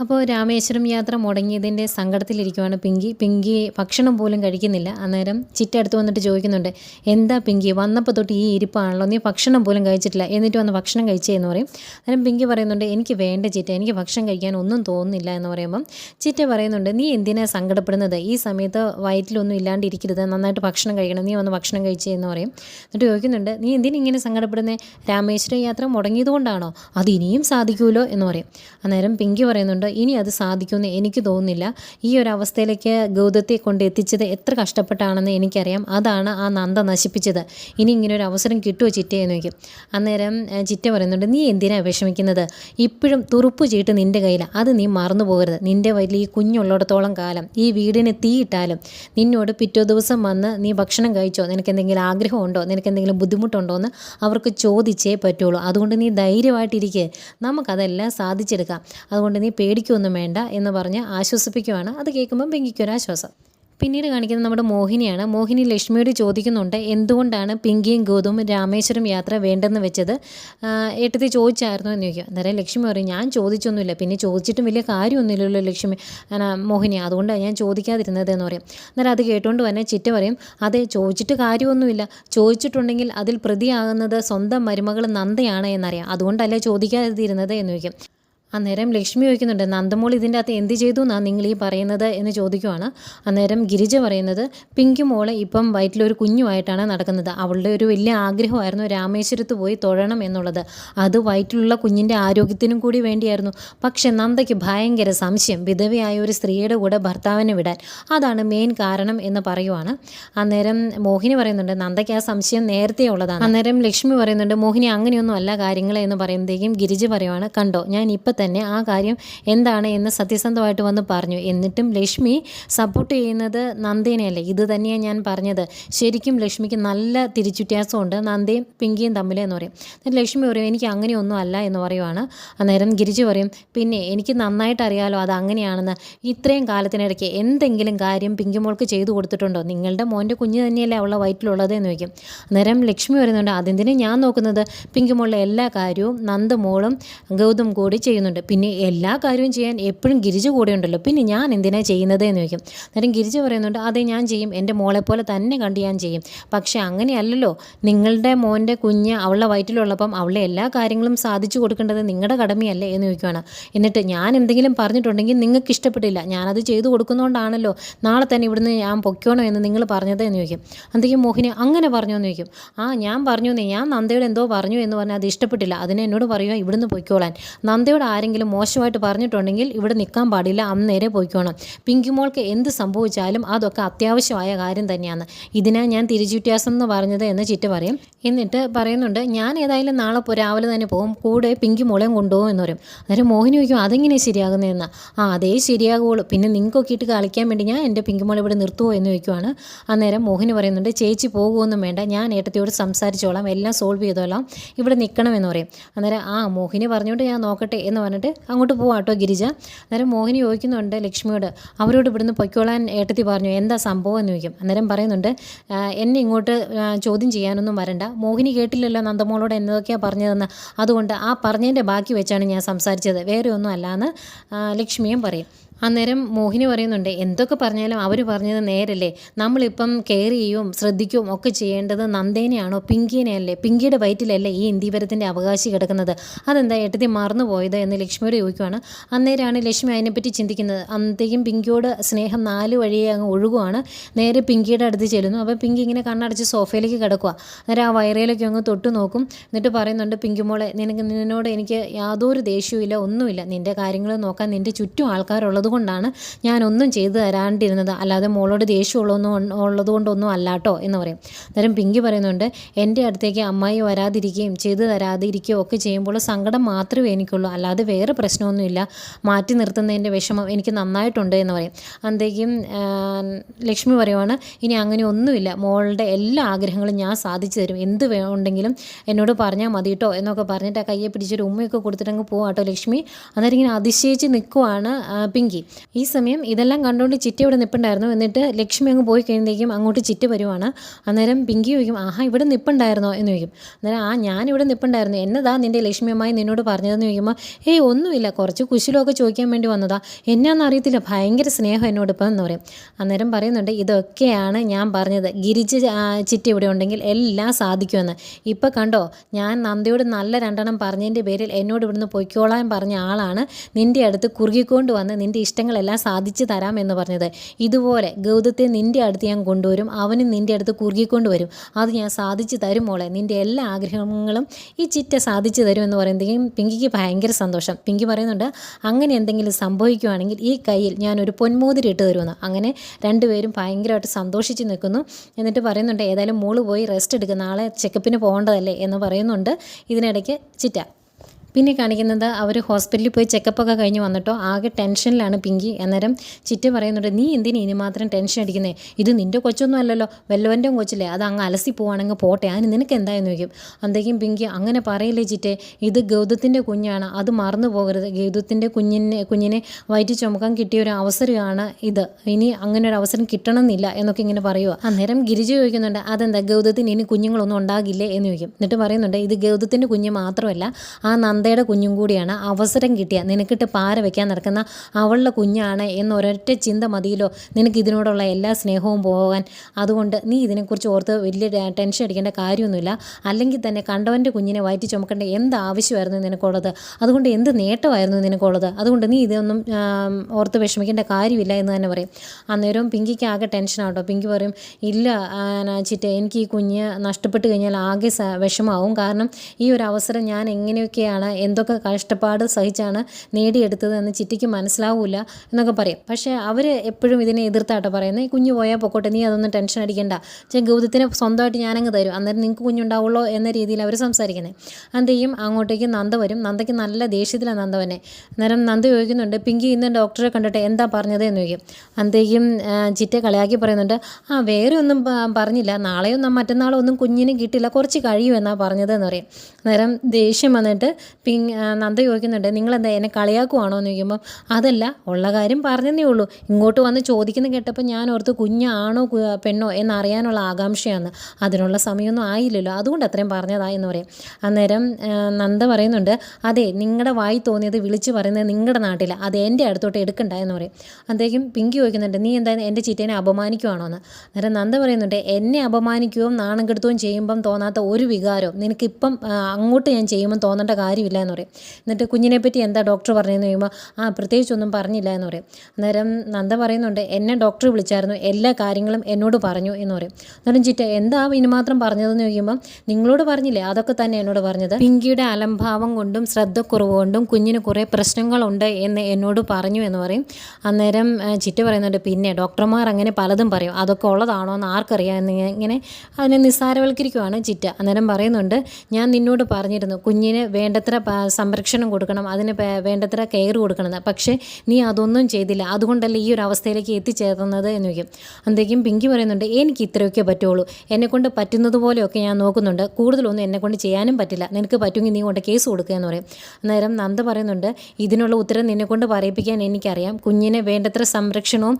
അപ്പോൾ രാമേശ്വരം യാത്ര മുടങ്ങിയതിന്റെ സങ്കടത്തിലിരിക്കുവാണ് പിങ്കി. പിങ്കി ഭക്ഷണം പോലും കഴിക്കുന്നില്ല. അന്നേരം ചിറ്റ അടുത്ത് വന്നിട്ട് ചോദിക്കുന്നുണ്ട് എന്താ പിങ്കി? വന്നപ്പോൾ തൊട്ട് ഈ ഇരിപ്പാണല്ലോ നീ ഭക്ഷണം പോലും കഴിച്ചിട്ടില്ല. എന്നിട്ട് വന്ന് ഭക്ഷണം കഴിച്ചേ? എന്ന് പറയും. അന്നേരം പിങ്കി പറയുന്നുണ്ട് എനിക്ക് വേണ്ട ചിറ്റ എനിക്ക് ഭക്ഷണം കഴിക്കാൻ ഒന്നും തോന്നുന്നില്ല. എന്ന് പറയുമ്പം ചിറ്റ പറയുന്നുണ്ട് നീ എന്തിനാ സങ്കടപ്പെടുന്നത്? ഈ സമയത്ത് വയറ്റിലൊന്നും ഇല്ലാണ്ടിരിക്കരുത്. നന്നായിട്ട് ഭക്ഷണം കഴിക്കണം. നീ വന്ന് ഭക്ഷണം കഴിച്ചേ? എന്ന് പറയും. എന്നിട്ട് ചോദിക്കുന്നുണ്ട് നീ എന്തിനിങ്ങനെ സങ്കടപ്പെടുന്നത് രാമേശ്വരം യാത്ര മുടങ്ങിയതുകൊണ്ടാണോ? അത് ഇനിയും സാധിക്കുമല്ലോ എന്ന് പറയും. അന്നേരം പിങ്കി പറയുന്നുണ്ട് ഇനി അത് സാധിക്കുമെന്ന് എനിക്ക് തോന്നുന്നില്ല. ഈ ഒരു അവസ്ഥയിലേക്ക് ഗൗതത്തെ കൊണ്ട് എത്തിച്ചത് എത്ര കഷ്ടപ്പെട്ടാണെന്ന് എനിക്കറിയാം. അതാണ് ആ നന്ദ നശിപ്പിച്ചത്. ഇനി ഇങ്ങനെ ഒരു അവസരം കിട്ടുമോ ചിറ്റേ എന്ന് ചോദിക്കും. അന്നേരം ചിറ്റ പറയുന്നുണ്ട് നീ എന്തിനാണ് വിഷമിക്കുന്നത്? ഇപ്പോഴും തുറുപ്പ് ചീട്ട് നിന്റെ കയ്യിലാണ് അത് നീ മറന്നു പോകരുത്. നിന്റെ വയറ്റിൽ ഈ കുഞ്ഞുള്ളിടത്തോളം കാലം. ഈ വീടിന് തീയിട്ടാലും നിന്നോട് പിറ്റേ ദിവസം വന്ന് നീ ഭക്ഷണം കഴിച്ചോ? നിനക്ക് എന്തെങ്കിലും ആഗ്രഹമുണ്ടോ? നിനക്ക് എന്തെങ്കിലും ബുദ്ധിമുട്ടുണ്ടോ? എന്ന് അവർക്ക് ചോദിച്ചേ പറ്റുള്ളൂ. അതുകൊണ്ട് നീ ധൈര്യമായിട്ടിരിക്കുക നമുക്കതെല്ലാം സാധിച്ചെടുക്കാം. അതുകൊണ്ട് നീ പേടിക്കൊന്നും വേണ്ട എന്ന് പറഞ്ഞ് ആശ്വസിപ്പിക്കുവാണ്. അത് കേൾക്കുമ്പോൾ പിങ്കിക്കൊരു ആശ്വാസം. പിന്നീട് കാണിക്കുന്നത് നമ്മുടെ മോഹിനിയാണ്. മോഹിനി ലക്ഷ്മിയോട് ചോദിക്കുന്നുണ്ട് എന്തുകൊണ്ടാണ് പിങ്കിയും ഗൗതവും രാമേശ്വരം യാത്ര വേണ്ടെന്ന് വെച്ചത്? ഏട്ടത്തി ചോദിച്ചായിരുന്നു എന്ന് ചോദിക്കുക. അന്നേരം ലക്ഷ്മി പറയും ഞാൻ ചോദിച്ചൊന്നുമില്ല. പിന്നെ ചോദിച്ചിട്ടും വലിയ കാര്യമൊന്നുമില്ലല്ലോ ലക്ഷ്മി. മോഹിനി അതുകൊണ്ടാണ് ഞാൻ ചോദിക്കാതിരുന്നത് എന്ന് പറയും. അന്നേരം അത് കേട്ടുകൊണ്ട് തന്നെ ചിറ്റ പറയും അതെ ചോദിച്ചിട്ട് കാര്യമൊന്നുമില്ല. ചോദിച്ചിട്ടുണ്ടെങ്കിൽ അതിൽ പ്രതിയാകുന്നത് സ്വന്തം മരുമകൾ നന്ദയാണ് എന്നറിയാം. അതുകൊണ്ടല്ലേ ചോദിക്കാതിരുന്നത് എന്ന് ചോദിക്കും. അന്നേരം ലക്ഷ്മി ചോദിക്കുന്നുണ്ട് നന്ദമോൾ ഇതിന്റെ അകത്ത് എന്ത് ചെയ്തു എന്നാണ് നിങ്ങൾ ഈ പറയുന്നത്? എന്ന് ചോദിക്കുവാണ്. അന്നേരം ഗിരിജ പറയുന്നത് പിങ്കി മോളെ ഇപ്പം വയറ്റിലൊരു കുഞ്ഞുമായിട്ടാണ് നടക്കുന്നത്. അവളുടെ ഒരു വലിയ ആഗ്രഹമായിരുന്നു രാമേശ്വരത്ത് പോയി തൊഴണം എന്നുള്ളത്. അത് വയറ്റിലുള്ള കുഞ്ഞിന്റെ ആരോഗ്യത്തിനും കൂടി വേണ്ടിയായിരുന്നു. പക്ഷെ നന്ദയ്ക്ക് ഭയങ്കര സംശയം വിധവയായ ഒരു സ്ത്രീയുടെ കൂടെ ഭർത്താവിനെ വിടാൻ. അതാണ് മെയിൻ കാരണം എന്ന് പറയുവാണ്. അന്നേരം മോഹിനി പറയുന്നുണ്ട് നന്ദയ്ക്ക് ആ സംശയം നേരത്തെ ഉള്ളതാണ്. അന്നേരം ലക്ഷ്മി പറയുന്നുണ്ട് മോഹിനി അങ്ങനെയൊന്നും അല്ല കാര്യങ്ങൾ എന്ന് പറയുമ്പോഴത്തേക്കും ഗിരിജ പറയുവാണ് കണ്ടോ ഞാൻ ഇപ്പം തന്നെ ആ കാര്യം എന്താണ് എന്ന് സത്യസന്ധമായിട്ട് വന്ന് പറഞ്ഞു. എന്നിട്ടും ലക്ഷ്മി സപ്പോർട്ട് ചെയ്യുന്നത് നന്ദേനെയല്ലേ ഇത് തന്നെയാണ് ഞാൻ പറഞ്ഞത്. ശരിക്കും ലക്ഷ്മിക്ക് നല്ല തിരിച്ചുവ്യത്യാസമുണ്ട്. നന്ദയും പിങ്കിയും തമ്മിൽ എന്ന് പറയും. ലക്ഷ്മി പറയും എനിക്ക് അങ്ങനെയൊന്നും അല്ല എന്ന് പറയുവാണ്. അന്നേരം ഗിരിജ് പറയും പിന്നെ എനിക്ക് നന്നായിട്ട് അറിയാലോ അത് അങ്ങനെയാണെന്ന്. ഇത്രയും കാലത്തിനിടയ്ക്ക് എന്തെങ്കിലും കാര്യം പിങ്കിമോൾക്ക് ചെയ്തു കൊടുത്തിട്ടുണ്ടോ? നിങ്ങളുടെ മോന്റെ കുഞ്ഞ് തന്നെയല്ലേ അവളുടെ വയറ്റിലുള്ളത് എന്ന് ചോദിക്കും. അന്നേരം ലക്ഷ്മി പറയുന്നുണ്ട് അതെന്തിനും ഞാൻ നോക്കുന്നത്? പിങ്കിമോളുടെ എല്ലാ കാര്യവും നന്ദമോളും ഗൗതം കൂടി ചെയ്യുന്നുണ്ട്. പിന്നെ എല്ലാ കാര്യവും ചെയ്യാൻ എപ്പോഴും ഗിരിജ കൂടെ ഉണ്ടല്ലോ പിന്നെ ഞാൻ എന്തിനാണ് ചെയ്യുന്നത് എന്ന് ചോദിക്കും. അന്നേരം ഗിരിജ പറയുന്നുണ്ട് അതെ ഞാൻ ചെയ്യും. എന്റെ മോളെ പോലെ തന്നെ കണ്ട് ഞാൻ ചെയ്യും. പക്ഷേ അങ്ങനെയല്ലല്ലോ. നിങ്ങളുടെ മോന്റെ കുഞ്ഞ് അവളുടെ വയറ്റിലുള്ളപ്പം അവളെ എല്ലാ കാര്യങ്ങളും സാധിച്ചു കൊടുക്കേണ്ടത് നിങ്ങളുടെ കടമയല്ലേ? എന്ന് ചോദിക്കുകയാണ് എന്നിട്ട് ഞാൻ എന്തെങ്കിലും പറഞ്ഞിട്ടുണ്ടെങ്കിൽ നിങ്ങൾക്ക് ഇഷ്ടപ്പെട്ടില്ല. ഞാനത് ചെയ്തു കൊടുക്കുന്നതുകൊണ്ടാണല്ലോ നാളെ തന്നെ ഇവിടുന്ന് ഞാൻ പൊക്കണോ എന്ന് നിങ്ങൾ പറഞ്ഞത് എന്ന് ചോദിക്കും. അന്തെങ്കിലും മോഹിനി അങ്ങനെ പറഞ്ഞു? എന്ന് ചോദിക്കും. ആ ഞാൻ പറഞ്ഞു. ഞാൻ നന്ദയോട് എന്തോ പറഞ്ഞു എന്ന് പറഞ്ഞാൽ അത് ഇഷ്ടപ്പെട്ടില്ല. അതിനെ എന്നോട് പറയുക ഇവിടുന്ന് പൊയ്ക്കോളാൻ. നന്ദയോട് ആരെങ്കിലും മോശമായിട്ട് പറഞ്ഞിട്ടുണ്ടെങ്കിൽ ഇവിടെ നിൽക്കാൻ പാടില്ല അന്നേരെ പോയിക്കോണം. പിങ്കി മോൾക്ക് എന്ത് സംഭവിച്ചാലും അതൊക്കെ അത്യാവശ്യമായ കാര്യം തന്നെയാണ്. ഇതിനാ ഞാൻ തിരിച്ചുവ്യത്യാസം എന്ന് പറഞ്ഞത് എന്ന് ചിറ്റ പറയും. എന്നിട്ട് പറയുന്നുണ്ട് ഞാൻ ഏതായാലും നാളെ രാവിലെ തന്നെ പോകും കൂടെ പിങ്കി മോളെയും കൊണ്ടുപോകും എന്ന് പറയും. അന്നേരം മോഹിനി ചോദിക്കും അതെങ്ങനെ ശരിയാകുന്നതെന്ന് ആ അതേ ശരിയാകുള്ളൂ പിന്നെ നിങ്ങൾക്കൊക്കെ ഇട്ട് കളിക്കാൻ വേണ്ടി ഞാൻ എന്റെ പിങ്കി മോളെ ഇവിടെ നിർത്തുമോ എന്ന് ചോദിക്കുവാണ്. അന്നേരം മോഹിനി പറയുന്നുണ്ട് ചേച്ചി പോകുമൊന്നും വേണ്ട. ഞാൻ ഏട്ടത്തിയോട് സംസാരിച്ചോളാം. എല്ലാം സോൾവ് ചെയ്തോളാം. ഇവിടെ നിൽക്കണമെന്ന് പറയും. അന്നേരം ആ മോഹിനി പറഞ്ഞുകൊണ്ട് ഞാൻ നോക്കട്ടെ എന്ന് പറഞ്ഞിട്ട് അങ്ങോട്ട് പോവാം കേട്ടോ ഗിരിജ. അന്നേരം മോഹിനി ചോദിക്കുന്നുണ്ട് ലക്ഷ്മിയോട് അവരോട് ഇവിടുന്ന് പൊയ്ക്കോളാൻ ഏട്ടത്തി പറഞ്ഞു എന്താ സംഭവം? എന്ന് ചോദിക്കും. അന്നേരം പറയുന്നുണ്ട് "ആ, എന്നെ ഇങ്ങോട്ട് ചോദ്യം ചെയ്യാനൊന്നും വരണ്ട. മോഹിനി കേട്ടില്ലല്ലോ നന്ദമോളോട് എന്തൊക്കെയാണ് പറഞ്ഞതെന്ന്. അതുകൊണ്ട് ആ പറഞ്ഞതിന്റെ ബാക്കി വെച്ചാണ് ഞാൻ സംസാരിച്ചത്. വേറെ ഒന്നും അല്ലാന്ന് ലക്ഷ്മിയും പറയും. അന്നേരം മോഹിനി പറയുന്നുണ്ട് എന്തൊക്കെ പറഞ്ഞാലും അവർ പറഞ്ഞത് നേരല്ലേ? നമ്മളിപ്പം കെയർ ചെയ്യും ശ്രദ്ധിക്കും ഒക്കെ ചെയ്യേണ്ടത് നന്ദേനെയാണോ പിങ്കിനെയല്ലേ പിങ്കിയുടെ വയറ്റിലല്ലേ ഈ ഇന്ത്യവരത്തിന്റെ അവകാശി കിടക്കുന്നത്? അതെന്താ എട്ടത്തി മറന്നു പോയത്? എന്ന് ലക്ഷ്മിയോട് ചോദിക്കുവാണ്. അന്നേരമാണ് ലക്ഷ്മി അതിനെപ്പറ്റി ചിന്തിക്കുന്നത്. അന്നത്തേക്കും പിങ്കിയോട് സ്നേഹം നാല് വഴിയെ അങ്ങ് ഒഴുകുവാണ്. നേരെ പിങ്കിയുടെ അടുത്ത് ചെല്ലുന്നു. അപ്പോൾ പിങ്കി ഇങ്ങനെ കണ്ണടച്ച് സോഫയിലേക്ക് കിടക്കുക അന്നേരം ആ വയറയിലേക്ക് അങ്ങ് തൊട്ട് നോക്കും. എന്നിട്ട് പറയുന്നുണ്ട് പിങ്കിമോളെ നിനക്ക് നിന്നോട് എനിക്ക് യാതൊരു ദേഷ്യവും ഒന്നുമില്ല. നിന്റെ കാര്യങ്ങൾ നോക്കാൻ നിന്റെ ചുറ്റും ആൾക്കാരുള്ളത് കൊണ്ടാണ് ഞാനൊന്നും ചെയ്തു തരാണ്ടിരുന്നത്. അല്ലാതെ മോളോട് ദേഷ്യമുള്ളൊന്നും ഉള്ളത് കൊണ്ടൊന്നും അല്ലാട്ടോ എന്ന് പറയും. അന്നേരം പിങ്കി പറയുന്നുണ്ട് എന്റെ അടുത്തേക്ക് അമ്മായി വരാതിരിക്കുകയും ചെയ്തു തരാതിരിക്കുകയും ഒക്കെ ചെയ്യുമ്പോൾ സങ്കടം മാത്രമേ എനിക്കുള്ളൂ. അല്ലാതെ വേറെ പ്രശ്നമൊന്നുമില്ല. മാറ്റി നിർത്തുന്നതിന്റെ വിഷമം എനിക്ക് നന്നായിട്ടുണ്ട് എന്ന് പറയും. അന്നേക്കും ലക്ഷ്മി പറയുവാണ് ഇനി അങ്ങനെ ഒന്നുമില്ല. മോളുടെ എല്ലാ ആഗ്രഹങ്ങളും ഞാൻ സാധിച്ചു തരും. എന്ത് ഉണ്ടെങ്കിലും എന്നോട് പറഞ്ഞാൽ മതി കേട്ടോ എന്നൊക്കെ പറഞ്ഞിട്ട് ആ കയ്യെ പിടിച്ചൊരു ഉമ്മയൊക്കെ കൊടുത്തിട്ടങ്ങ് പോവാട്ടോ ലക്ഷ്മി. അന്നേരം ഇങ്ങനെ അതിശയിച്ച് നിൽക്കുവാണ് പിങ്കി. പിങ്കി ഈ സമയം ഇതെല്ലാം കണ്ടുകൊണ്ട് ചിറ്റ ഇവിടെ നിൽപ്പുണ്ടായിരുന്നു എന്നിട്ട് ലക്ഷ്മി അങ്ങ് പോയി കഴിയുമ്പോഴേക്കും അങ്ങോട്ട് ചിറ്റ വരുവാണ്. അന്നേരം പിങ്കി ചോദിക്കും ആഹാ ഇവിടെ നിൽപ്പുണ്ടായിരുന്നോ എന്ന് ചോദിക്കും. അന്നേരം ആ ഞാൻ ഇവിടെ നിൽപ്പുണ്ടായിരുന്നു എന്നതാ നിന്റെ ലക്ഷ്മിയമ്മായി നിന്നോട് പറഞ്ഞതെന്ന് ചോദിക്കുമ്പോൾ ഏയ് ഒന്നുമില്ല. കുറച്ച് കുശലമൊക്കെ ചോദിക്കാൻ വേണ്ടി വന്നതാ. എന്നാന്ന് അറിയത്തില്ല. ഭയങ്കര സ്നേഹം എന്നോട് ഇപ്പം എന്ന് പറയും. അന്നേരം പറയുന്നുണ്ട് ഇതൊക്കെയാണ് ഞാൻ പറഞ്ഞത്. ഗിരിജ ചിറ്റ ഇവിടെ ഉണ്ടെങ്കിൽ എല്ലാം സാധിക്കുമെന്ന്. ഇപ്പം കണ്ടോ ഞാൻ നന്ദിയോട് നല്ല രണ്ടെണ്ണം പറഞ്ഞതിന്റെ പേരിൽ എന്നോട് ഇവിടുന്ന് പൊയ്ക്കോളാൻ പറഞ്ഞ ആളാണ്. നിന്റെ അടുത്ത് കുറുകിക്കൊണ്ട് വന്ന് നിന്റെ ഇഷ്ടങ്ങളെല്ലാം സാധിച്ചു തരാം എന്ന് പറഞ്ഞത്. ഇതുപോലെ ഗൗതത്തെ നിന്റെ അടുത്ത് ഞാൻ കൊണ്ടുവരും അവനും നിന്റെ അടുത്ത് കുറുകിക്കൊണ്ട് വരും അത് ഞാൻ സാധിച്ചു തരും മോളെ. നിന്റെ എല്ലാ ആഗ്രഹങ്ങളും ഈ ചിറ്റ സാധിച്ചു തരും എന്ന് പറയുമ്പോഴത്തേക്കും പിങ്കിക്ക് ഭയങ്കര സന്തോഷം. പിങ്കി പറയുന്നുണ്ട് അങ്ങനെ എന്തെങ്കിലും സംഭവിക്കുകയാണെങ്കിൽ ഈ കയ്യിൽ ഞാനൊരു പൊന്മോതിരി ഇട്ട് തരുമെന്ന്. അങ്ങനെ രണ്ടുപേരും ഭയങ്കരമായിട്ട് സന്തോഷിച്ച് നിൽക്കുന്നു. എന്നിട്ട് പറയുന്നുണ്ട് ഏതായാലും മോൾ പോയി റെസ്റ്റ് എടുക്കുക നാളെ ചെക്കപ്പിന് പോകേണ്ടതല്ലേ? എന്ന് പറയുന്നുണ്ട്. ഇതിനിടയ്ക്ക് ചിറ്റ പിന്നെ കാണിക്കുന്നത് അവർ ഹോസ്പിറ്റലിൽ പോയി ചെക്കപ്പൊക്കെ കഴിഞ്ഞ് വന്നിട്ടോ ആകെ ടെൻഷനിലാണ് പിങ്കി. അന്നേരം ചിറ്റ പറയുന്നുണ്ട് നീ എന്തിനു ഇനി മാത്രം ടെൻഷൻ അടിക്കുന്നേ? ഇത് നിന്റെ കൊച്ചൊന്നും അല്ലല്ലോ വല്ലവന്റെ കൊച്ചില്ലേ അത് അങ്ങ് അലസി പോവാണെങ്കിൽ പോട്ടെ. അതിന് നിനക്ക് എന്തായെന്ന് ചോദിക്കും. അന്തേക്കും പിങ്കി അങ്ങനെ പറയില്ലേ ചിറ്റേ ഇത് ഗൗതത്തിന്റെ കുഞ്ഞാണ്. അത് മറന്നു പോകരുത്. ഗൗതത്തിന്റെ കുഞ്ഞിനെ കുഞ്ഞിനെ വയറ്റി ചുമക്കാൻ കിട്ടിയ ഒരു അവസരമാണ് ഇത്. ഇനി അങ്ങനെ ഒരു അവസരം കിട്ടണമെന്നില്ല എന്നൊക്കെ ഇങ്ങനെ പറയുക അന്നേരം ഗിരിജ ചോദിക്കുന്നുണ്ട് അതെന്താ? ഗൗതത്തിന് ഇനി കുഞ്ഞുങ്ങളൊന്നും ഉണ്ടാകില്ലേ? എന്ന് ചോദിക്കും. എന്നിട്ട് പറയുന്നുണ്ട് ഇത് ഗൗതത്തിന്റെ കുഞ്ഞ് മാത്രമല്ല ആ നന്ദയുടെ കുഞ്ഞും കൂടിയാണ് അവസരം കിട്ടിയ. നിനക്കിട്ട് പാര വയ്ക്കാൻ നടക്കുന്ന അവളുടെ കുഞ്ഞാണ് എന്നൊരൊറ്റ ചിന്ത മതിയിലോ നിനക്ക് ഇതിനോടുള്ള എല്ലാ സ്നേഹവും പോകാൻ. അതുകൊണ്ട് നീ ഇതിനെക്കുറിച്ച് ഓർത്ത് വലിയ ടെൻഷൻ അടിക്കേണ്ട കാര്യമൊന്നുമില്ല. അല്ലെങ്കിൽ തന്നെ കണ്ടവന്റെ കുഞ്ഞിനെ വയറ്റി ചുമക്കേണ്ട എന്ത് ആവശ്യമായിരുന്നു നിനക്കുള്ളത്? അതുകൊണ്ട് എന്ത് നേട്ടമായിരുന്നു നിനക്കുള്ളത്? അതുകൊണ്ട് നീ ഇതൊന്നും ഓർത്ത് വിഷമിക്കേണ്ട കാര്യമില്ല എന്ന് തന്നെ പറയും. അന്നേരം പിങ്കിക്ക് ആകെ ടെൻഷനാട്ടോ പിങ്കി പറയും ഇല്ല ചിറ്റ എനിക്ക് ഈ കുഞ്ഞ് നഷ്ടപ്പെട്ട് കഴിഞ്ഞാൽ ആകെ വിഷമാവും കാരണം ഈ ഒരു അവസരം ഞാൻ എങ്ങനെയൊക്കെയാണ് എന്തൊക്കെ കഷ്ടപ്പാട് സഹിച്ചാണ് നേടിയെടുത്തത് എന്ന് ചിറ്റിക്ക് മനസ്സിലാവില്ല എന്നൊക്കെ പറയും. പക്ഷേ അവർ എപ്പോഴും ഇതിനെ എതിർത്താട്ടോ പറയുന്നത് ഈ കുഞ്ഞു പോയാൽ പൊക്കോട്ടെ നീ അതൊന്നും ടെൻഷൻ അടിക്കണ്ട. ചെ ഗൗതത്തിന് സ്വന്തമായിട്ട് ഞാനങ്ങ് തരും. അന്നേരം നിങ്ങൾക്ക് കുഞ്ഞുണ്ടാവുള്ളൂ എന്ന രീതിയിൽ അവർ സംസാരിക്കുന്നത് എന്ത് ചെയ്യും? അങ്ങോട്ടേക്ക് നന്ദ വരും. നന്ദയ്ക്ക് നല്ല ദേഷ്യത്തിലാണ് നന്ദവനെ അന്നേരം നന്ദ ചോദിക്കുന്നുണ്ട് പിങ്കി ഇന്ന് ഡോക്ടറെ കണ്ടിട്ട് എന്താ പറഞ്ഞത്? എന്ന് ചോദിക്കും. അന്തേക്കും ചിറ്റ കളിയാക്കി പറയുന്നുണ്ട് ആ വേറെ ഒന്നും പറഞ്ഞില്ല. നാളെയൊന്നും മറ്റന്നാളോ ഒന്നും കുഞ്ഞിന് കിട്ടില്ല. കുറച്ച് കഴിയുമെന്നാണ് പറഞ്ഞത് എന്ന് പറയും. അന്നേരം ദേഷ്യം വന്നിട്ട് പിങ് നന്ദ ചോദിക്കുന്നുണ്ട് നിങ്ങളെന്താ എന്നെ കളിയാക്കുവാണോ? എന്ന് ചോദിക്കുമ്പോൾ അതല്ല ഉള്ള കാര്യം പറഞ്ഞതേ ഉള്ളൂ. ഇങ്ങോട്ട് വന്ന് ചോദിക്കുന്ന കേട്ടപ്പോൾ ഞാൻ ഓർത്ത് കുഞ്ഞാണോ പെണ്ണോ എന്നറിയാനുള്ള ആകാംക്ഷയാണ്. അതിനുള്ള സമയമൊന്നും ആയില്ലല്ലോ. അതുകൊണ്ട് അത്രയും പറഞ്ഞതാ എന്ന് പറയും. അന്നേരം നന്ദ പറയുന്നുണ്ട് അതെ നിങ്ങളുടെ വായി തോന്നിയത് വിളിച്ച് പറയുന്നത് നിങ്ങളുടെ നാട്ടിൽ അത് എന്റെ അടുത്തോട്ട് എടുക്കണ്ട എന്ന് പറയും. അദ്ദേഹം പിങ്കി ചോദിക്കുന്നുണ്ട് നീ എന്താ എന്റെ ചിറ്റേനെ അപമാനിക്കുവാണോ എന്ന് അന്നേരം നന്ദ പറയുന്നുണ്ട് എന്നെ അപമാനിക്കുകയും നാണം കെടുത്തുകയും ചെയ്യുമ്പം തോന്നാത്ത ഒരു വികാരവും നിനക്കിപ്പം അങ്ങോട്ട് ഞാൻ ചെയ്യുമ്പം തോന്നേണ്ട കാര്യമില്ല. എന്ന് പറയും. എന്നിട്ട് കുഞ്ഞിനെ പറ്റി എന്താ ഡോക്ടർ പറഞ്ഞതെന്ന് ചോദിക്കുമ്പോൾ ആ പ്രത്യേകിച്ചൊന്നും പറഞ്ഞില്ല എന്ന് പറയും. അന്നേരം നന്ദ പറയുന്നുണ്ട് എന്നെ ഡോക്ടർ വിളിച്ചായിരുന്നു എല്ലാ കാര്യങ്ങളും എന്നോട് പറഞ്ഞു എന്ന് പറയും. അന്നേരം ചിറ്റ എന്താ ഇനി മാത്രം പറഞ്ഞതെന്ന് ചോദിക്കുമ്പോൾ നിങ്ങളോട് പറഞ്ഞില്ലേ അതൊക്കെ തന്നെ എന്നോട് പറഞ്ഞത്? പിങ്കിയുടെ അലംഭാവം കൊണ്ടും ശ്രദ്ധക്കുറവ് കൊണ്ടും കുഞ്ഞിന് കുറേ പ്രശ്നങ്ങളുണ്ട് എന്ന് എന്നോട് പറഞ്ഞു എന്ന് പറയും. അന്നേരം ചിറ്റ പറയുന്നുണ്ട് പിന്നെ ഡോക്ടർമാർ അങ്ങനെ പലതും പറയും. അതൊക്കെ ഉള്ളതാണോ എന്ന് ആർക്കറിയാം എന്ന് ഇങ്ങനെ അതിനെ നിസ്സാരവൽക്കരിക്കുവാണ് ചിറ്റ. അന്നേരം പറയുന്നുണ്ട് ഞാൻ നിന്നോട് പറഞ്ഞിരുന്നു കുഞ്ഞിന് വേണ്ടത്ര സംരക്ഷണം കൊടുക്കണം അതിന് വേണ്ടത്ര കെയർ കൊടുക്കണം പക്ഷേ നീ അതൊന്നും ചെയ്തില്ല. അതുകൊണ്ടല്ലേ ഈ ഒരു അവസ്ഥയിലേക്ക് എത്തിച്ചേർന്നത് എന്ന് വയ്ക്കും അന്തേക്കും പിങ്കി പറയുന്നുണ്ട് എനിക്ക് ഇത്രയൊക്കെ പറ്റുള്ളൂ. എന്നെക്കൊണ്ട് പറ്റുന്നത് പോലെയൊക്കെ ഞാൻ നോക്കുന്നുണ്ട്. കൂടുതലൊന്നും എന്നെക്കൊണ്ട് ചെയ്യാനും പറ്റില്ല. നിനക്ക് പറ്റുമെങ്കിൽ നീ കൊണ്ട് കേസ് കൊടുക്കുക എന്ന് പറയും. അന്നേരം നന്ദ പറയുന്നുണ്ട് ഇതിനുള്ള ഉത്തരം നിന്നെക്കൊണ്ട് പറയിപ്പിക്കാൻ എനിക്കറിയാം. കുഞ്ഞിനെ വേണ്ടത്ര സംരക്ഷണവും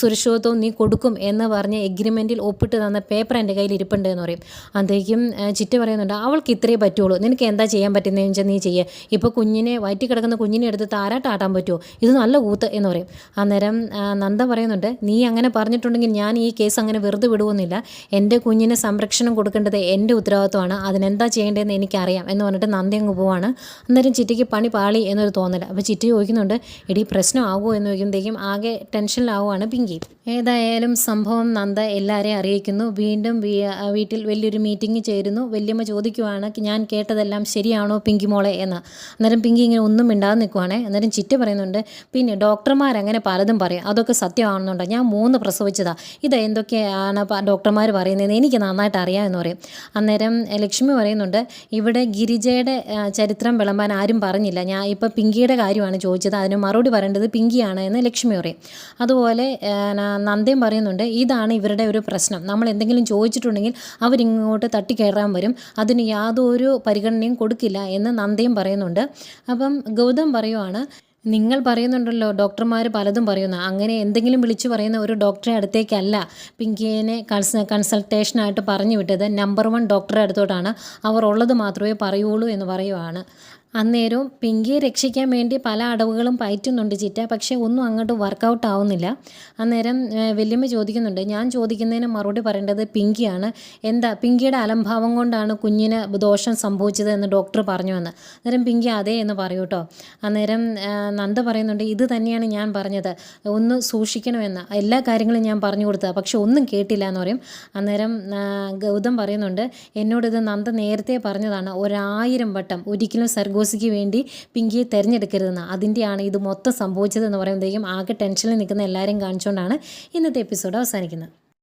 സുരക്ഷിതത്വവും നീ കൊടുക്കും എന്ന് പറഞ്ഞ് എഗ്രിമെന്റിൽ ഒപ്പിട്ട് തന്ന പേപ്പർ എന്റെ കയ്യിൽ ഇരിപ്പുണ്ട് എന്ന് പറയും. അന്തേക്കും ചിറ്റ പറയുന്നുണ്ട് അവൾക്ക് ഇത്രയേ പറ്റുള്ളൂ. നിനക്ക് എന്താ ചെയ്യാൻ പറ്റുന്നതെന്ന് വെച്ചാൽ നീ ചെയ്യുക ഇപ്പോൾ കുഞ്ഞിനെ വയറ്റി കിടക്കുന്ന കുഞ്ഞിനെ എടുത്ത് താരാട്ടാട്ടാൻ പറ്റുമോ ഇത് നല്ല കൂത്ത് എന്ന് പറയും. അന്നേരം നന്ദ പറയുന്നുണ്ട് നീ അങ്ങനെ പറഞ്ഞിട്ടുണ്ടെങ്കിൽ ഞാൻ ഈ കേസ് അങ്ങനെ വെറുതെ വിടുവൊന്നുമില്ല. എന്റെ കുഞ്ഞിന് സംരക്ഷണം കൊടുക്കേണ്ടത് എന്റെ ഉത്തരവാദിത്വമാണ്. അതിനെന്താ ചെയ്യേണ്ടതെന്ന് എനിക്കറിയാം എന്ന് പറഞ്ഞിട്ട് നന്ദി അങ്ങ് പോവാണ്. അന്നേരം ചിറ്റിക്ക് പണി പാളി എന്നൊരു തോന്നൽ അപ്പോൾ ചിറ്റി ചോദിക്കുന്നുണ്ട് എടി പ്രശ്നമാകുമോ എന്ന് ചോദിക്കുമ്പോഴത്തേക്കും ആകെ ടെൻഷനിലാവുകയാണ് പിങ്കി. ഏതായാലും സംഭവം നന്ദ എല്ലാവരെയും അറിയിക്കുന്നു. വീണ്ടും വീട്ടിൽ വലിയൊരു മീറ്റിംഗ് ചേരുന്നു. വല്യമ്മ ചോദിക്കുവാണ് ഞാൻ കേട്ടതെല്ലാം ശരിയാണോ പിങ്കി മോളെ? എന്ന്. അന്നേരം പിങ്കി ഇങ്ങനെ ഒന്നും മിണ്ടാതെ നിൽക്കുവാണേ അന്നേരം ചിറ്റ പറയുന്നുണ്ട് പിന്നെ ഡോക്ടർമാർ അങ്ങനെ പലതും പറയും. അതൊക്കെ സത്യമാണെന്നുണ്ടോ? ഞാൻ മൂന്ന് പ്രസവിച്ചതാ. ഇത് എന്തൊക്കെയാണ് ഡോക്ടർമാർ പറയുന്നത് എനിക്ക് നന്നായിട്ട് അറിയാമെന്ന് പറയും. അന്നേരം ലക്ഷ്മി പറയുന്നുണ്ട് ഇവിടെ ഗിരിജയുടെ ചരിത്രം വിളമ്പാൻ ആരും പറഞ്ഞില്ല. ഞാൻ ഇപ്പോൾ പിങ്കിയുടെ കാര്യമാണ് ചോദിച്ചത്. അതിന് മറുപടി പറയേണ്ടത് പിങ്കിയാണ് എന്ന് ലക്ഷ്മി പറയും. അതുപോലെ നന്ദയും പറയുന്നുണ്ട് ഇതാണ് ഇവരുടെ ഒരു പ്രശ്നം. നമ്മൾ എന്തെങ്കിലും ചോദിച്ചിട്ടുണ്ടെങ്കിൽ അവരിങ്ങോട്ട് തട്ടിക്കയറാൻ വരും. അതിന് യാതൊരു പരിഗണനയും കൊടുക്കില്ല എന്ന് നന്ദയും പറയുന്നുണ്ട്. അപ്പം ഗൗതം പറയുവാണ് നിങ്ങൾ പറയുന്നുണ്ടല്ലോ ഡോക്ടർമാർ പലതും പറയുന്നു. അങ്ങനെ എന്തെങ്കിലും വിളിച്ചു പറയുന്ന ഒരു ഡോക്ടറെ അടുത്തേക്കല്ല. പിങ്കിയെ കൺസ കൺസൾട്ടേഷനായിട്ട് പറഞ്ഞു വിട്ടത് നമ്പർ വൺ ഡോക്ടറെ അടുത്തോട്ടാണ്. അവർ ഉള്ളത് മാത്രമേ പറയുള്ളൂ എന്ന് പറയുവാണ്. അന്നേരവും പിങ്കിയെ രക്ഷിക്കാൻ വേണ്ടി പല അടവുകളും പയറ്റുന്നുണ്ട് ചിറ്റ. പക്ഷേ ഒന്നും അങ്ങോട്ട് വർക്കൗട്ട് ആവുന്നില്ല. അന്നേരം വല്യമ്മ ചോദിക്കുന്നുണ്ട് ഞാൻ ചോദിക്കുന്നതിന് മറുപടി പറയേണ്ടത് പിങ്കിയാണ്. എന്താ പിങ്കിയുടെ അലംഭാവം കൊണ്ടാണ് കുഞ്ഞിന് ദോഷം സംഭവിച്ചത്? എന്ന് ഡോക്ടർ പറഞ്ഞു എന്ന് അന്നേരം പിങ്കി അതേ എന്ന് പറയൂ കേട്ടോ അന്നേരം നന്ദ പറയുന്നുണ്ട് ഇത് തന്നെയാണ് ഞാൻ പറഞ്ഞത്. ഒന്ന് സൂക്ഷിക്കണമെന്ന്. എല്ലാ കാര്യങ്ങളും ഞാൻ പറഞ്ഞു കൊടുത്തത്. പക്ഷെ ഒന്നും കേട്ടില്ല എന്ന് പറയും. അന്നേരം ഗൗതം പറയുന്നുണ്ട് എന്നോടിത് നന്ദ നേരത്തെ പറഞ്ഞതാണ്. ഒരായിരം വട്ടം. ഒരിക്കലും സർഗോസിക്ക് വേണ്ടി പിങ്കിയെ തിരഞ്ഞെടുക്കരുതെന്ന്. അതിന്റെയാണ് ഇത് മൊത്തം സംഭവിച്ചതെന്ന് പറയുമ്പോഴത്തേക്കും ആകെ ടെൻഷനിൽ നിൽക്കുന്ന എല്ലാവരെയും കാണിച്ചുകൊണ്ടാണ് ഇന്നത്തെ എപ്പിസോഡ് അവസാനിക്കുന്നത്.